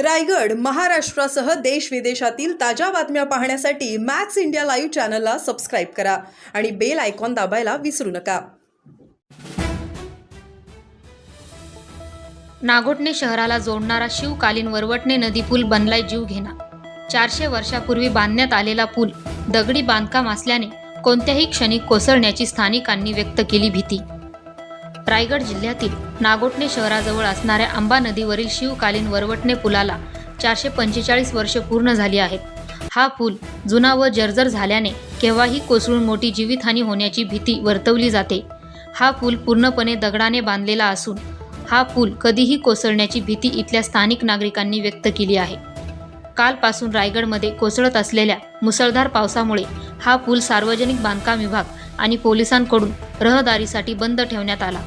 रायगड महाराष्ट्रासह देश विदेशातील ताज्या बातम्या पाहण्यासाठी मॅक्स इंडिया लाईव्ह चॅनलला सबस्क्राईब करा आणि बेल आयकॉन दाबायला विसरू नका. नागोटणे शहराला जोडणारा शिवकालीन वरवटणे नदी पूल बनलाय जीव घेणा. चारशे वर्षापूर्वी बांधण्यात आलेला पूल दगडी बांधकाम असल्याने कोणत्याही क्षणी कोसळण्याची स्थानिकांनी व्यक्त केली भीती. रायगड जिल्ह्यातील नागोटणे शहराजवळ असणाऱ्या आंबा नदीवरील शिवकालीन वरवटणे पुलाला चारशे पंचेचाळीस वर्ष पूर्ण झाली आहेत. हा पूल जुना व जर्जर झाल्याने केव्हाही कोसळून मोठी जीवितहानी होण्याची भीती वर्तवली जाते. हा पूल पूर्णपणे दगडाने बांधलेला असून हा पूल कधीही कोसळण्याची भीती इथल्या स्थानिक नागरिकांनी व्यक्त केली आहे. कालपासून रायगडमध्ये कोसळत असलेल्या मुसळधार पावसामुळे हा पूल सार्वजनिक बांधकाम विभाग आणि पोलिसांकडून रहदारीसाठी बंद ठेवण्यात आला.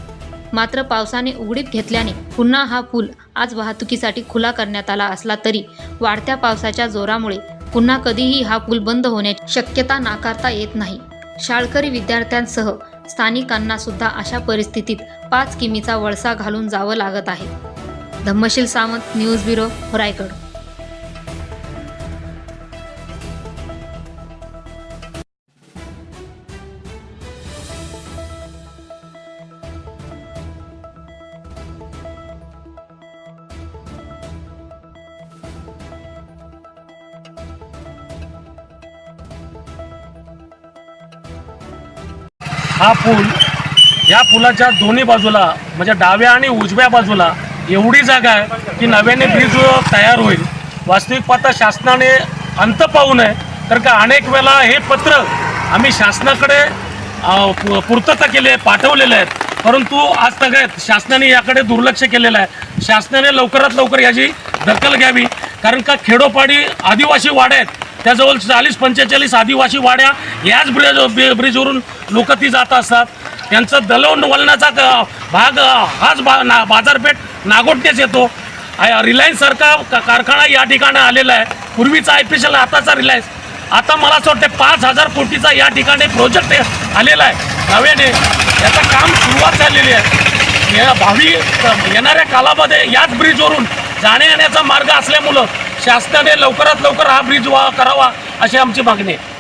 मात्र पावसाने उघडीत घेतल्याने पुन्हा हा पूल आज वाहतुकीसाठी खुला करण्यात आला असला तरी वाढत्या पावसाच्या जोरामुळे पुन्हा कधीही हा पूल बंद होण्याची शक्यता नाकारता येत नाही. शाळकरी विद्यार्थ्यांसह स्थानिकांना सुद्धा अशा परिस्थितीत पाच किमीचा वळसा घालून जावं लागत आहे. Dhammasheel Sawant news bureau Raigad. हा पूल या पुलाच्या दोन्ही बाजूला म्हणजे डाव्या आणि उजव्या बाजूला एवढी जागा आहे की नव्याने ब्रिज तयार होईल. वास्तविक पाहता शासनाने अंत पाहू नये तर का अनेक वेळा हे पत्र आम्ही शासनाकडे पु- पूर्तता केली आहे पाठवलेले आहेत. परंतु आज सगळ्यात शासनाने याकडे दुर्लक्ष केलेलं आहे. शासनाने लवकरात लवकर याची दखल घ्यावी कारण का खेडोपाडी आदिवासी वाड्या आहेत त्याजवळ चाळीस पंचेचाळीस आदिवासी वाड्या याच ब्रिज ब्रिजवरून लोक ती जात असतात. त्यांचं दलवण क- भाग हाच बा ना बाजारपेठ नागोटनेच येतो. रिलायन्स रिलायन्ससारखा कारखाना या ठिकाणी आलेला आहे. पूर्वीचा आय पी एल आताचा रिलायन्स आता मला असं वाटतं पाच हजार कोटीचा या ठिकाणी प्रोजेक्ट आलेला आहे. नव्याने. याचं काम सुरुवात झालेली आहे. या भावी येणाऱ्या कालामध्ये याच ब्रिजवरून जाण्या येण्याचा मार्ग असल्यामुळं शासनाने लवकरात लवकर हा ब्रिज व्हा करावा अशी आमची मागणी आहे.